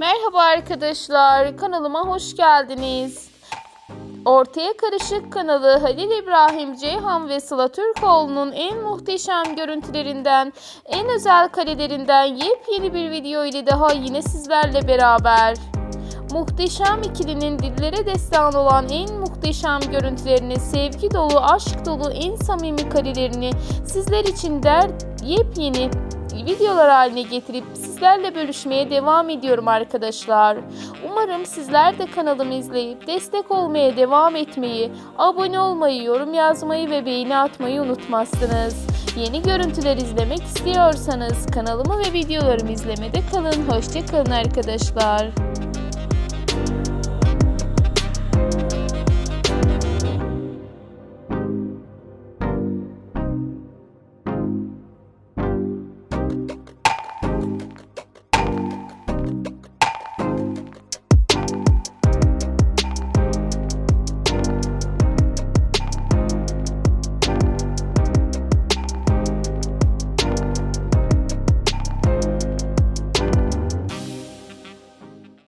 Merhaba arkadaşlar, kanalıma hoş geldiniz. Ortaya Karışık kanalı Halil İbrahim Ceyhan ve Sıla Türkoğlu'nun en muhteşem görüntülerinden, en özel karelerinden yepyeni bir video ile daha yine sizlerle beraber. Muhteşem ikilinin dillere destan olan en muhteşem görüntülerini, sevgi dolu, aşk dolu, en samimi karelerini sizler için der yepyeni videolar haline getirip sizlerle bölüşmeye devam ediyorum arkadaşlar. Umarım sizler de kanalımı izleyip destek olmaya devam etmeyi, abone olmayı, yorum yazmayı ve beğeni atmayı unutmazsınız. Yeni görüntüler izlemek istiyorsanız kanalımı ve videolarımı izlemede kalın. Hoşçakalın arkadaşlar.